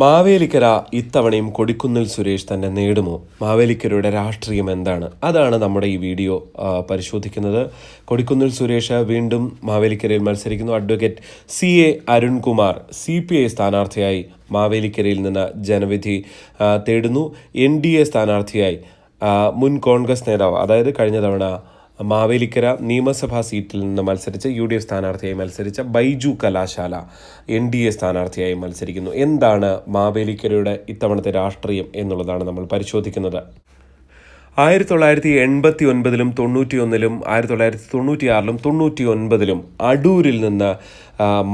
മാവേലിക്കര ഇത്തവണയും കൊടിക്കുന്നിൽ സുരേഷ് തന്നെ നേടുമോ? മാവേലിക്കരയുടെ രാഷ്ട്രീയം എന്താണ്? അതാണ് നമ്മുടെ ഈ വീഡിയോ പരിശോധിക്കുന്നത്. കൊടിക്കുന്നിൽ സുരേഷ് വീണ്ടും മാവേലിക്കരയിൽ മത്സരിക്കുന്നു. Advocate C A Arunkumar C P I സ്ഥാനാർത്ഥിയായി മാവേലിക്കരയിൽ നിന്ന് ജനവിധി തേടുന്നു. എൻ ഡി എ സ്ഥാനാർത്ഥിയായി മുൻ കോൺഗ്രസ് നേതാവ് അതായത് കഴിഞ്ഞ തവണ മാവേലിക്കര നിയമസഭാ സീറ്റിൽ നിന്ന് മത്സരിച്ച് യു ഡി എഫ് സ്ഥാനാർത്ഥിയായി മത്സരിച്ച Baiju Kalashala N D A സ്ഥാനാർത്ഥിയായി മത്സരിക്കുന്നു. എന്താണ് മാവേലിക്കരയുടെ ഇത്തവണത്തെ രാഷ്ട്രീയം എന്നുള്ളതാണ് നമ്മൾ പരിശോധിക്കുന്നത്. ആയിരത്തി തൊള്ളായിരത്തി എൺപത്തി ഒൻപതിലും തൊണ്ണൂറ്റി ഒന്നിലും ആയിരത്തി തൊള്ളായിരത്തി തൊണ്ണൂറ്റി ആറിലും തൊണ്ണൂറ്റി ഒൻപതിലും അടൂരിൽ നിന്ന്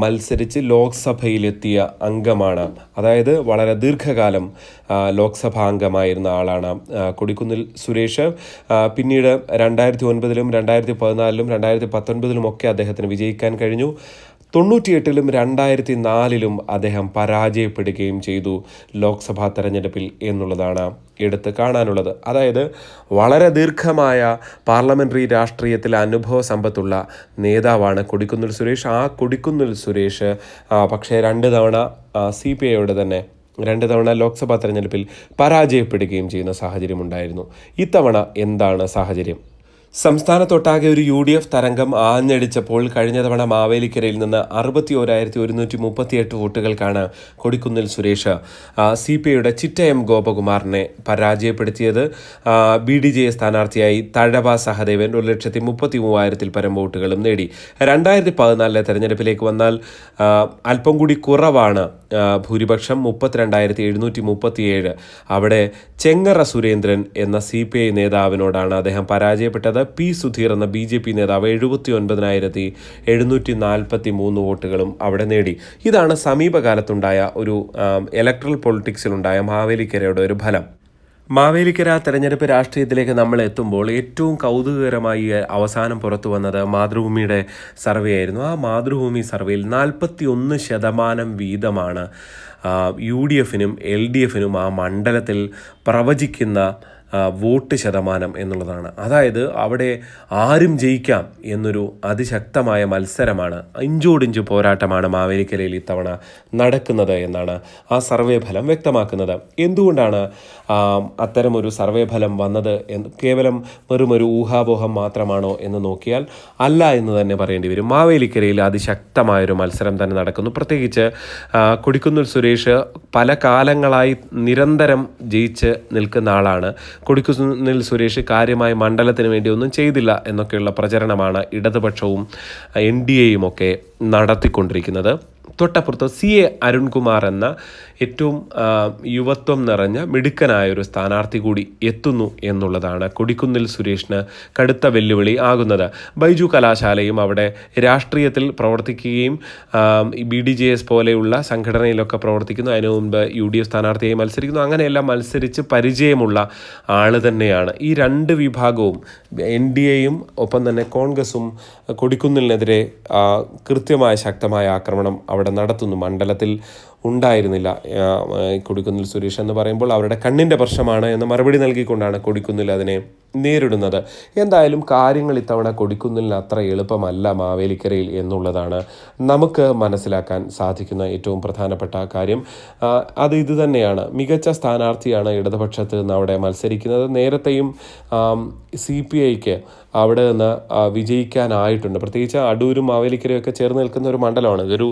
മത്സരിച്ച് ലോക്സഭയിലെത്തിയ അംഗമാണ്. അതായത് വളരെ ദീർഘകാലം ലോക്സഭാ അംഗമായിരുന്ന ആളാണ് കൊടിക്കുന്നിൽ സുരേഷ്. പിന്നീട് രണ്ടായിരത്തി ഒൻപതിലും രണ്ടായിരത്തി പതിനാലിലും രണ്ടായിരത്തി പത്തൊൻപതിലും ഒക്കെ അദ്ദേഹത്തിന് വിജയിക്കാൻ കഴിഞ്ഞു. തൊണ്ണൂറ്റിയെട്ടിലും രണ്ടായിരത്തി നാലിലും അദ്ദേഹം പരാജയപ്പെടുകയും ചെയ്തു ലോക്സഭാ തെരഞ്ഞെടുപ്പിൽ എന്നുള്ളതാണ് എടുത്ത് കാണാനുള്ളത്. അതായത് വളരെ ദീർഘമായ പാർലമെന്ററി രാഷ്ട്രീയത്തിൽ അനുഭവ സമ്പത്തുള്ള നേതാവാണ് കൊടിക്കുന്നിൽ സുരേഷ്. ആ കൊടിക്കുന്നിൽ സുരേഷ് പക്ഷേ രണ്ട് തവണ സി പി ഐയോട് തന്നെ രണ്ട് തവണ ലോക്സഭാ തെരഞ്ഞെടുപ്പിൽ പരാജയപ്പെടുകയും ചെയ്യുന്ന സാഹചര്യമുണ്ടായിരുന്നു. ഇത്തവണ എന്താണ് സാഹചര്യം? സംസ്ഥാനത്തൊട്ടാകെ ഒരു യു ഡി എഫ് തരംഗം ആഞ്ഞടിച്ചപ്പോൾ കഴിഞ്ഞ തവണ മാവേലിക്കരയിൽ നിന്ന് അറുപത്തി ഓരായിരത്തി ഒരുന്നൂറ്റി മുപ്പത്തിയെട്ട് വോട്ടുകൾക്കാണ് കൊടിക്കുന്നിൽ സുരേഷ്. സി പി ഐയുടെ ചിറ്റ എം ഗോപകുമാറിനെ പരാജയപ്പെടുത്തിയത് ബി ഡി ജെ സ്ഥാനാർത്ഥിയായി തഴവ സഹദേവൻ ഒരു ലക്ഷത്തി മുപ്പത്തി മൂവായിരത്തിൽ പരം വോട്ടുകളും നേടി. രണ്ടായിരത്തി പതിനാലിലെ തെരഞ്ഞെടുപ്പിലേക്ക് വന്നാൽ അല്പം കൂടി കുറവാണ് ഭൂരിപക്ഷം മുപ്പത്തിരണ്ടായിരത്തി എഴുന്നൂറ്റി മുപ്പത്തിയേഴ് അവിടെ ചെങ്ങറ സുരേന്ദ്രൻ എന്ന സി പി ഐ നേതാവിനോടാണ് അദ്ദേഹം പരാജയപ്പെട്ടത്. പി സുധീർ എന്ന ബി ജെ പി നേതാവ് എഴുപത്തി ഒൻപതിനായിരത്തി എഴുന്നൂറ്റി നാൽപ്പത്തി മൂന്ന് വോട്ടുകളും അവിടെ നേടി. ഇതാണ് സമീപകാലത്തുണ്ടായ ഒരു ഇലക്ട്രൽ പൊളിറ്റിക്സിലുണ്ടായ മാവേലിക്കരയുടെ ഒരു ഫലം. മാവേലിക്കര തെരഞ്ഞെടുപ്പ് രാഷ്ട്രീയത്തിലേക്ക് നമ്മൾ എത്തുമ്പോൾ ഏറ്റവും കൗതുകകരമായി അവസാനം പുറത്തു വന്നത് മാതൃഭൂമിയുടെ സർവേ ആയിരുന്നു. ആ മാതൃഭൂമി സർവേയിൽ നാൽപ്പത്തി ഒന്ന് ശതമാനം വീതമാണ് യു ഡി എഫിനും എൽ ഡി എഫിനും ആ മണ്ഡലത്തിൽ പ്രവചിക്കുന്ന വോട്ട് ശതമാനം എന്നുള്ളതാണ്. അതായത് അവിടെ ആരും ജയിക്കാം എന്നൊരു അതിശക്തമായ മത്സരമാണ് ഇഞ്ചോടിഞ്ച് പോരാട്ടമാണ് മാവേലിക്കരയിൽ ഇത്തവണ നടക്കുന്നത് എന്നാണ് ആ സർവേ ഫലം വ്യക്തമാക്കുന്നത്. എന്തുകൊണ്ടാണ് അത്തരമൊരു സർവേ ഫലം വന്നത് എന്ന് കേവലം വെറും ഒരു ഊഹാപോഹം മാത്രമാണോ എന്ന് നോക്കിയാൽ അല്ല എന്ന് തന്നെ പറയേണ്ടി വരും. മാവേലിക്കരയിൽ അതിശക്തമായൊരു മത്സരം തന്നെ നടക്കുന്നു. പ്രത്യേകിച്ച് കൊടിക്കുന്നിൽ സുരേഷ് പല കാലങ്ങളായി നിരന്തരം ജയിച്ച് നിൽക്കുന്ന ആളാണ്. കൊടിക്കുന്നിൽ സുരേഷ് കാര്യമായി മണ്ഡലത്തിന് വേണ്ടി ഒന്നും ചെയ്തില്ല എന്നൊക്കെയുള്ള പ്രചരണമാണ് ഇടതുപക്ഷവും എൻ ഡി എയും ഒക്കെ നടത്തിക്കൊണ്ടിരിക്കുന്നത്. തൊട്ടപ്പുറത്ത് സി എ അരുൺകുമാർ എന്ന ഏറ്റവും യുവത്വം നിറഞ്ഞ മിടുക്കനായ ഒരു സ്ഥാനാർത്ഥി കൂടി എത്തുന്നു എന്നുള്ളതാണ് കൊടിക്കുന്നിൽ സുരേഷിന് കടുത്ത വെല്ലുവിളി ആകുന്നത്. ബൈജു കലാശാലയും അവിടെ രാഷ്ട്രീയത്തിൽ പ്രവർത്തിക്കുകയും ബി ഡി ജെ എസ് പോലെയുള്ള സംഘടനയിലൊക്കെ പ്രവർത്തിക്കുന്നു. അതിനു മുൻപ് യു ഡി എഫ് സ്ഥാനാർത്ഥിയായി മത്സരിക്കുന്നു. അങ്ങനെയെല്ലാം മത്സരിച്ച് പരിചയമുള്ള ആൾ തന്നെയാണ്. ഈ രണ്ട് വിഭാഗവും എൻ ഡി എയും ഒപ്പം തന്നെ കോൺഗ്രസും കൊടിക്കുന്നിലിനെതിരെ കൃത്യമായ ശക്തമായ ആക്രമണം അവിടെ നടത്തുന്നു. മണ്ഡലത്തിൽ ഉണ്ടായിരുന്നില്ല. കൊടിക്കുന്നിൽ സുരേഷ് എന്ന് പറയുമ്പോൾ അവരുടെ കണ്ണിന്റെ പ്രശ്നമാണ് എന്ന് മറുപടി നൽകിക്കൊണ്ടാണ് കൊടിക്കുന്നിൽ അതിനെ നേരിടുന്നത്. എന്തായാലും കാര്യങ്ങൾ ഇത്തവണ കൊടിക്കുന്നിലിന് അത്ര എളുപ്പമല്ല മാവേലിക്കരയിൽ എന്നുള്ളതാണ് നമുക്ക് മനസ്സിലാക്കാൻ സാധിക്കുന്ന ഏറ്റവും പ്രധാനപ്പെട്ട കാര്യം. അത് ഇത് തന്നെയാണ്. മികച്ച സ്ഥാനാർത്ഥിയാണ് ഇടതുപക്ഷത്ത് നിന്ന് അവിടെ മത്സരിക്കുന്നത്. നേരത്തെയും സി പി ഐക്ക് അവിടെ നിന്ന് വിജയിക്കാനായിട്ടുണ്ട്. പ്രത്യേകിച്ച് അടൂരും മാവേലിക്കരയൊക്കെ ചേർന്ന് നിൽക്കുന്ന ഒരു മണ്ഡലമാണ്. ഇതൊരു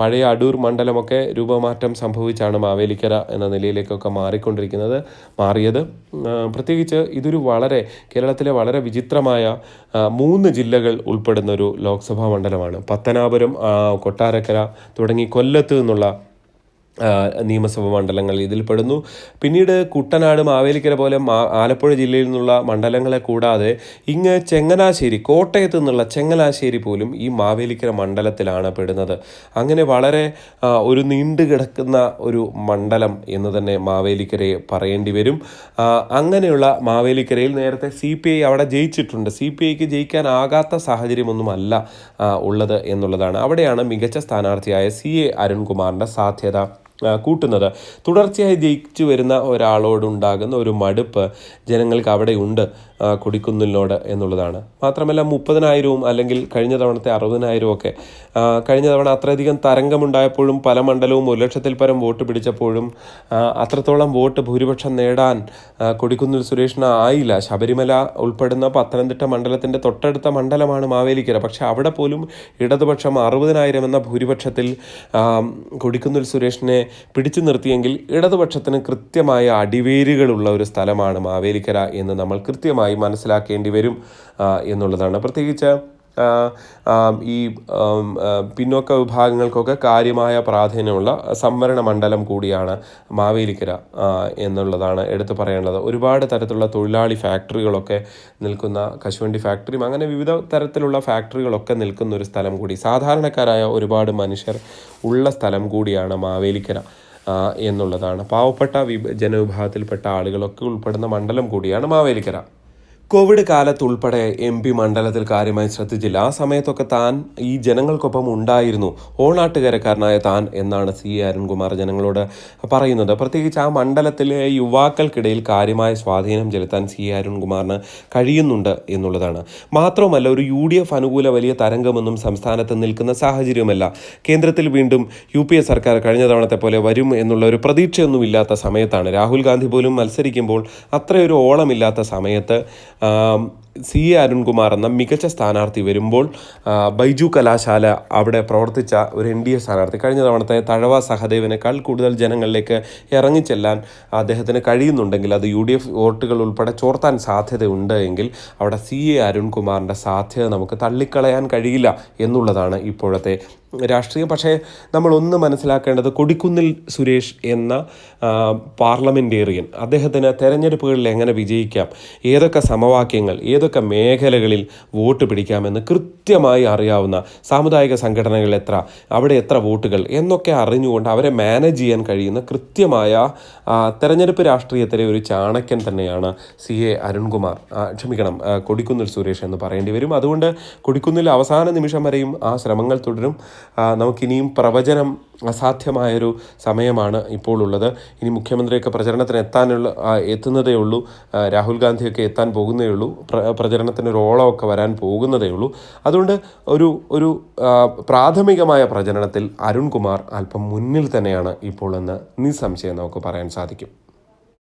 പഴയ അടൂർ മണ്ഡലമൊക്കെ രൂപമാറ്റം സംഭവിച്ചാണ് മാവേലിക്കര എന്ന നിലയിലേക്കൊക്കെ മാറിക്കൊണ്ടിരിക്കുന്നത് മാറിയത്. പ്രത്യേകിച്ച് പ്രത്യേകിച്ച് ഇതൊരു വളരെ കേരളത്തിലെ വളരെ വിചിത്രമായ മൂന്ന് ജില്ലകൾ ഉൾപ്പെടുന്ന ഒരു ലോക്സഭാ മണ്ഡലമാണ്. പത്തനാപുരം കൊട്ടാരക്കര തുടങ്ങി കൊല്ലത്ത് നിന്നുള്ള നിയമസഭാ മണ്ഡലങ്ങൾ ഇതിൽ പെടുന്നു. പിന്നീട് കുട്ടനാട് മാവേലിക്കര പോലെ ആലപ്പുഴ ജില്ലയിൽ നിന്നുള്ള മണ്ഡലങ്ങളെ കൂടാതെ ഇങ്ങ് ചെങ്ങനാശ്ശേരി കോട്ടയത്ത് നിന്നുള്ള ചെങ്ങനാശ്ശേരി പോലും ഈ മാവേലിക്കര മണ്ഡലത്തിലാണ് പെടുന്നത്. അങ്ങനെ വളരെ ഒരു നീണ്ടു കിടക്കുന്ന ഒരു മണ്ഡലം എന്ന് തന്നെ മാവേലിക്കരയെ പറയേണ്ടി വരും. അങ്ങനെയുള്ള മാവേലിക്കരയിൽ നേരത്തെ സി പി ഐ അവിടെ ജയിച്ചിട്ടുണ്ട്. സി പി ഐക്ക് ജയിക്കാനാകാത്ത സാഹചര്യമൊന്നുമല്ല ഉള്ളത് എന്നുള്ളതാണ്. അവിടെയാണ് മികച്ച സ്ഥാനാർത്ഥിയായ സി എ അരുൺകുമാറിന്റെ സാധ്യത. കൂട്ടുന്നത്. തുടർച്ചയായി ജയിച്ചു വരുന്ന ഒരാളോടുണ്ടാകുന്ന ഒരു മടുപ്പ് ജനങ്ങൾക്ക് അവിടെ ഉണ്ട് കൊടിക്കുന്നിലിനോട് എന്നുള്ളതാണ്. മാത്രമല്ല മുപ്പതിനായിരവും അല്ലെങ്കിൽ കഴിഞ്ഞ തവണത്തെ അറുപതിനായിരവും ഒക്കെ കഴിഞ്ഞ തവണ അത്രയധികം തരംഗമുണ്ടായപ്പോഴും പല മണ്ഡലവും ഒരു ലക്ഷത്തിൽ പരം വോട്ട് പിടിച്ചപ്പോഴും അത്രത്തോളം വോട്ട് ഭൂരിപക്ഷം നേടാൻ കുടിക്കുന്നിൽ സുരേഷിന് ആയില്ല. ശബരിമല ഉൾപ്പെടുന്ന പത്തനംതിട്ട മണ്ഡലത്തിന്റെ തൊട്ടടുത്ത മണ്ഡലമാണ് മാവേലിക്കര. പക്ഷേ അവിടെ പോലും ഇടതുപക്ഷം അറുപതിനായിരം എന്ന ഭൂരിപക്ഷത്തിൽ കൊടിക്കുന്നിൽ സുരേഷിനെ പിടിച്ചു നിർത്തിയെങ്കിൽ ഇടതുപക്ഷത്തിന് കൃത്യമായ അടിവേരുകളുള്ള ഒരു സ്ഥലമാണ് മാവേലിക്കര എന്ന് നമ്മൾ കൃത്യമായി മനസ്സിലാക്കേണ്ടി വരും എന്നുള്ളതാണ്. പ്രത്യേകിച്ച് ഈ പിന്നോക്ക വിഭാഗങ്ങൾക്കൊക്കെ കാര്യമായ പ്രാധാന്യമുള്ള സംവരണ മണ്ഡലം കൂടിയാണ് മാവേലിക്കര എന്നുള്ളതാണ് എടുത്തു പറയേണ്ടത്. ഒരുപാട് തരത്തിലുള്ള തൊഴിലാളി ഫാക്ടറികളൊക്കെ നിൽക്കുന്ന കശുവണ്ടി ഫാക്ടറിയും അങ്ങനെ വിവിധ തരത്തിലുള്ള ഫാക്ടറികളൊക്കെ നിൽക്കുന്ന ഒരു സ്ഥലം കൂടി. സാധാരണക്കാരായ ഒരുപാട് മനുഷ്യർ ഉള്ള സ്ഥലം കൂടിയാണ് മാവേലിക്കര എന്നുള്ളതാണ്. പാവപ്പെട്ട വിഭ ജനവിഭാഗത്തിൽപ്പെട്ട ആളുകളൊക്കെ ഉൾപ്പെടുന്ന മണ്ഡലം കൂടിയാണ് മാവേലിക്കര. കോവിഡ് കാലത്ത് ഉൾപ്പെടെ എം പി മണ്ഡലത്തിൽ കാര്യമായി ശ്രദ്ധിച്ചില്ല. ആ സമയത്തൊക്കെ താൻ ഈ ജനങ്ങൾക്കൊപ്പം ഉണ്ടായിരുന്നു. ഓണാട്ടുകരക്കാരനായ താൻ എന്നാണ് സി അരുൺകുമാർ ജനങ്ങളോട് പറയുന്നത്. പ്രത്യേകിച്ച് ആ മണ്ഡലത്തിലെ യുവാക്കൾക്കിടയിൽ കാര്യമായ സ്വാധീനം ചെലുത്താൻ സി അരുൺകുമാറിന് കഴിയുന്നുണ്ട് എന്നുള്ളതാണ്. മാത്രമല്ല ഒരു യു ഡി എഫ് അനുകൂല വലിയ തരംഗമൊന്നും സംസ്ഥാനത്ത് നിൽക്കുന്ന സാഹചര്യമല്ല. കേന്ദ്രത്തിൽ വീണ്ടും യു പി എ സർക്കാർ കഴിഞ്ഞ തവണത്തെ പോലെ വരും എന്നുള്ള ഒരു പ്രതീക്ഷയൊന്നും ഇല്ലാത്ത സമയത്താണ്. രാഹുൽ ഗാന്ധി പോലും മത്സരിക്കുമ്പോൾ അത്രയൊരു ഓളമില്ലാത്ത സമയത്ത് സി എ അരുൺകുമാർ എന്ന മികച്ച സ്ഥാനാർത്ഥി വരുമ്പോൾ ബൈജു കലാശാല അവിടെ പ്രവർത്തിച്ച ഒരു എൻ ഡി എ സ്ഥാനാർത്ഥി. കഴിഞ്ഞ തവണത്തെ തഴവ സഹദേവിനേക്കാൾ കൂടുതൽ ജനങ്ങളിലേക്ക് ഇറങ്ങിച്ചെല്ലാൻ അദ്ദേഹത്തിന് കഴിയുന്നുണ്ടെങ്കിൽ അത് യു ഡി എഫ് വോട്ടുകൾ ഉൾപ്പെടെ ചോർത്താൻ സാധ്യതയുണ്ട് എങ്കിൽ അവിടെ സി എ അരുൺകുമാറിന്റെ സാധ്യത നമുക്ക് തള്ളിക്കളയാൻ കഴിയില്ല എന്നുള്ളതാണ് ഇപ്പോഴത്തെ രാഷ്ട്രീയം. പക്ഷേ നമ്മൾ ഒന്ന് മനസ്സിലാക്കേണ്ടത് കൊടിക്കുന്നിൽ സുരേഷ് എന്ന പാർലമെന്റേറിയൻ അദ്ദേഹത്തിന് തെരഞ്ഞെടുപ്പുകളിൽ എങ്ങനെ വിജയിക്കാം ഏതൊക്കെ സമവാക്യങ്ങൾ ഏതൊക്കെ മേഖലകളിൽ വോട്ട് പിടിക്കാമെന്ന് കൃത്യമായി അറിയാവുന്ന സാമുദായിക സംഘടനകൾ എത്ര അവിടെ എത്ര വോട്ടുകൾ എന്നൊക്കെ അറിഞ്ഞുകൊണ്ട് അവരെ മാനേജ് ചെയ്യാൻ കഴിയുന്ന കൃത്യമായ തെരഞ്ഞെടുപ്പ് രാഷ്ട്രീയത്തിലെ ഒരു ചാണക്യൻ തന്നെയാണ് സി എ അരുൺകുമാർ. ക്ഷമിക്കണം കൊടിക്കുന്നിൽ സുരേഷ് എന്ന് പറയേണ്ടി വരും. അതുകൊണ്ട് കൊടിക്കുന്നിൽ അവസാന നിമിഷം വരെയും ആ ശ്രമങ്ങൾ തുടരും. നമുക്കിനിയും പ്രവചനം അസാധ്യമായൊരു സമയമാണ് ഇപ്പോൾ ഉള്ളത് ഇനി മുഖ്യമന്ത്രിയൊക്കെ പ്രചരണത്തിന് എത്താനുള്ള എത്തുന്നതേ ഉള്ളൂ. രാഹുൽ ഗാന്ധിയൊക്കെ എത്താൻ പോകുന്നതേ ഉള്ളൂ. പ്ര പ്രചരണത്തിന് ഒരു ഓളമൊക്കെ വരാൻ പോകുന്നതേ ഉള്ളൂ. അതുകൊണ്ട് ഒരു ഒരു പ്രാഥമികമായ പ്രചരണത്തിൽ അരുൺകുമാർ അല്പം മുന്നിൽ തന്നെയാണ് ഇപ്പോൾ എന്ന് നിസ്സംശയം നമുക്ക് പറയാൻ സാധിക്കും.